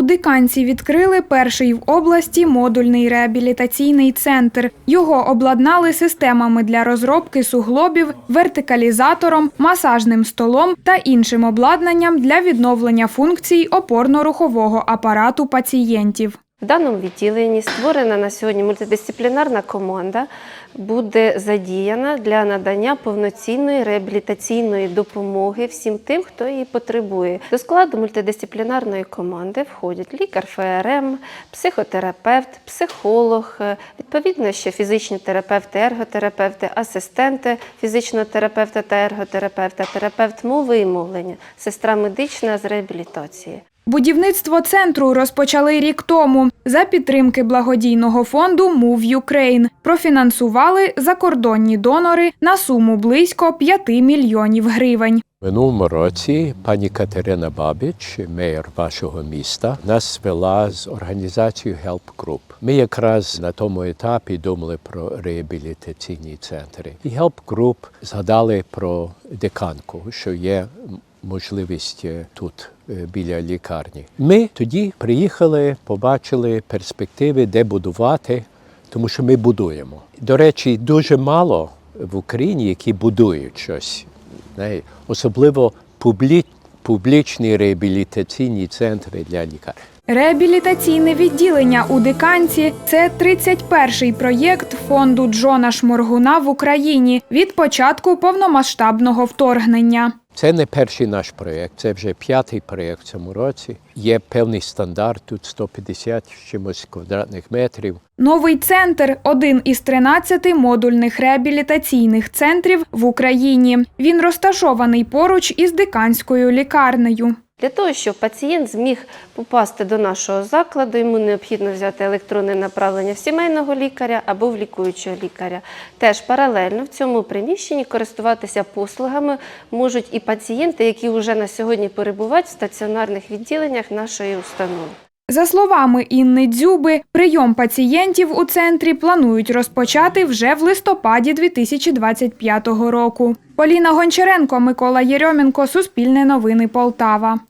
У Диканці відкрили перший в області модульний реабілітаційний центр. Його обладнали системами для розробки суглобів, вертикалізатором, масажним столом та іншим обладнанням для відновлення функцій опорно-рухового апарату пацієнтів. В даному відділенні створена на сьогодні мультидисциплінарна команда, буде задіяна для надання повноцінної реабілітаційної допомоги всім тим, хто її потребує. До складу мультидисциплінарної команди входять лікар ФРМ, психотерапевт, психолог, відповідно ще фізичні терапевти, ерготерапевти, асистенти фізичного терапевта та ерготерапевта, терапевт мови і мовлення, сестра медична з реабілітації. Будівництво центру розпочали рік тому за підтримки благодійного фонду Move Ukraine. Профінансували закордонні донори на суму близько 5 мільйонів гривень. Минулому році пані Катерина Бабіч, мер вашого міста, нас вела з організацією Help Group. Ми якраз на тому етапі думали про реабілітаційні центри. І Help Group згадали про диканку, що є можливість е, тут е, біля лікарні. Ми тоді приїхали, побачили перспективи, де будувати, тому що ми будуємо. До речі, дуже мало в Україні, які будують щось. Особливо публі... публічні реабілітаційні центри для лікарів. Реабілітаційне відділення у Диканці це 31-й проєкт фонду Джона Шморгуна в Україні від початку повномасштабного вторгнення. Це не перший наш проєкт, це вже п'ятий проєкт в цьому році. Є певний стандарт, тут 150 чимось квадратних метрів. Новий центр один із 13 модульних реабілітаційних центрів в Україні. Він розташований поруч із Диканською лікарнею. Для того, щоб пацієнт зміг попасти до нашого закладу, йому необхідно взяти електронне направлення в сімейного лікаря або в лікуючого лікаря. Теж паралельно в цьому приміщенні користуватися послугами можуть і пацієнти, які вже на сьогодні перебувають в стаціонарних відділеннях нашої установи. За словами Інни Дзюби, прийом пацієнтів у центрі планують розпочати вже в листопаді 2025 року. Поліна Гончаренко, Микола Єрьоменко, Суспільне новини Полтава.